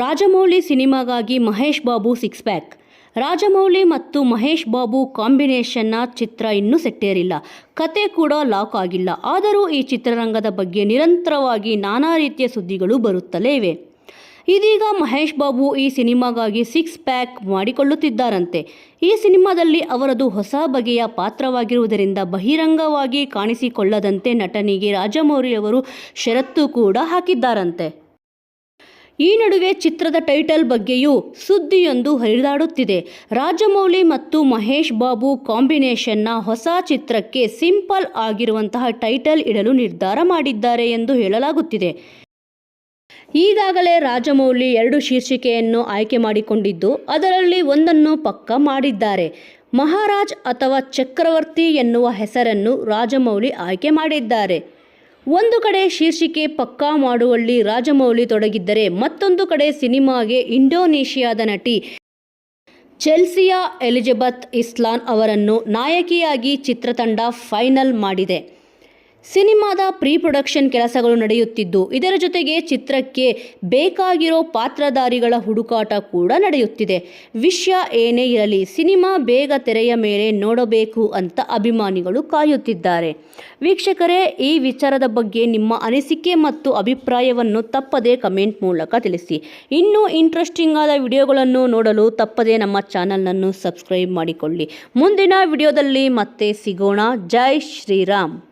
ರಾಜಮೌಳಿ ಸಿನಿಮಾಗಾಗಿ Mahesh Babu six pack Rajamouli ಮತ್ತು ಮಹೇಶ್ ಬಾಬು ಕಾಂಬಿನೇಷನ್ನ ಚಿತ್ರ ಇನ್ನೂ ಸೆಟ್ಟೇರಿಲ್ಲ. ಕತೆ ಕೂಡ ಲಾಕ್ ಆಗಿಲ್ಲ. ಆದರೂ ಈ ಚಿತ್ರರಂಗದ ಬಗ್ಗೆ ನಿರಂತರವಾಗಿ ನಾನಾ ರೀತಿಯ ಸುದ್ದಿಗಳು ಬರುತ್ತಲೇ ಇವೆ. ಇದೀಗ ಮಹೇಶ್ ಬಾಬು ಈ ಸಿನಿಮಾಗಾಗಿ ಸಿಕ್ಸ್ ಪ್ಯಾಕ್ ಮಾಡಿಕೊಳ್ಳುತ್ತಿದ್ದಾರಂತೆ. ಈ ಸಿನಿಮಾದಲ್ಲಿ ಅವರದು ಹೊಸ ಬಗೆಯ ಪಾತ್ರವಾಗಿರುವುದರಿಂದ ಬಹಿರಂಗವಾಗಿ ಕಾಣಿಸಿಕೊಳ್ಳದಂತೆ ನಟನಿಗೆ ರಾಜಮೌಳಿ ಅವರು ಷರತ್ತು ಕೂಡ ಹಾಕಿದ್ದಾರಂತೆ. ಈ ನಡುವೆ ಚಿತ್ರದ ಟೈಟಲ್ ಬಗ್ಗೆಯೂ ಸುದ್ದಿಯೊಂದು ಹರಿದಾಡುತ್ತಿದೆ. ರಾಜಮೌಳಿ ಮತ್ತು ಮಹೇಶ್ ಬಾಬು ಕಾಂಬಿನೇಷನ್ನ ಹೊಸ ಚಿತ್ರಕ್ಕೆ ಸಿಂಪಲ್ ಆಗಿರುವಂತಹ ಟೈಟಲ್ ಇಡಲು ನಿರ್ಧಾರ ಮಾಡಿದ್ದಾರೆ ಎಂದು ಹೇಳಲಾಗುತ್ತಿದೆ. ಈಗಾಗಲೇ ರಾಜಮೌಳಿ ಎರಡು ಶೀರ್ಷಿಕೆಯನ್ನು ಆಯ್ಕೆ ಮಾಡಿಕೊಂಡಿದ್ದು, ಅದರಲ್ಲಿ ಒಂದನ್ನು ಪಕ್ಕ ಮಾಡಿದ್ದಾರೆ. ಮಹಾರಾಜ್ ಅಥವಾ ಚಕ್ರವರ್ತಿ ಎನ್ನುವ ಹೆಸರನ್ನು ರಾಜಮೌಳಿ ಆಯ್ಕೆ ಮಾಡಿದ್ದಾರೆ. ಒಂದು ಕಡೆ ಶೀರ್ಷಿಕೆ ಪಕ್ಕಾ ಮಾಡುವಲ್ಲಿ ರಾಜಮೌಳಿ ತೊಡಗಿದ್ದರೆ ಮತ್ತೊಂದು ಕಡೆ ಸಿನಿಮಾಗೆ ಇಂಡೋನೇಷಿಯಾದ ನಟಿ ಚೆಲ್ಸಿಯಾ ಎಲಿಜಬೆತ್ ಇಸ್ಲಾನ್ ಅವರನ್ನು ನಾಯಕಿಯಾಗಿ ಚಿತ್ರತಂಡ ಫೈನಲ್ ಮಾಡಿದೆ. ಸಿನಿಮಾದ ಪ್ರೀ ಪ್ರೊಡಕ್ಷನ್ ಕೆಲಸಗಳು ನಡೆಯುತ್ತಿದ್ದು, ಇದರ ಜೊತೆಗೆ ಚಿತ್ರಕ್ಕೆ ಬೇಕಾಗಿರೋ ಪಾತ್ರಧಾರಿಗಳ ಹುಡುಕಾಟ ಕೂಡ ನಡೆಯುತ್ತಿದೆ. ವಿಷಯ ಏನೇ ಇರಲಿ, ಸಿನಿಮಾ ಬೇಗ ತೆರೆಯ ಮೇಲೆ ನೋಡಬೇಕು ಅಂತ ಅಭಿಮಾನಿಗಳು ಕಾಯುತ್ತಿದ್ದಾರೆ. ವೀಕ್ಷಕರೇ, ಈ ವಿಚಾರದ ಬಗ್ಗೆ ನಿಮ್ಮ ಅನಿಸಿಕೆ ಮತ್ತು ಅಭಿಪ್ರಾಯವನ್ನು ತಪ್ಪದೇ ಕಮೆಂಟ್ ಮೂಲಕ ತಿಳಿಸಿ. ಇನ್ನೂ ಇಂಟ್ರೆಸ್ಟಿಂಗ್ ಆದ ವಿಡಿಯೋಗಳನ್ನು ನೋಡಲು ತಪ್ಪದೇ ನಮ್ಮ ಚಾನಲನ್ನು ಸಬ್ಸ್ಕ್ರೈಬ್ ಮಾಡಿಕೊಳ್ಳಿ. ಮುಂದಿನ ವಿಡಿಯೋದಲ್ಲಿ ಮತ್ತೆ ಸಿಗೋಣ. ಜೈ ಶ್ರೀರಾಮ್.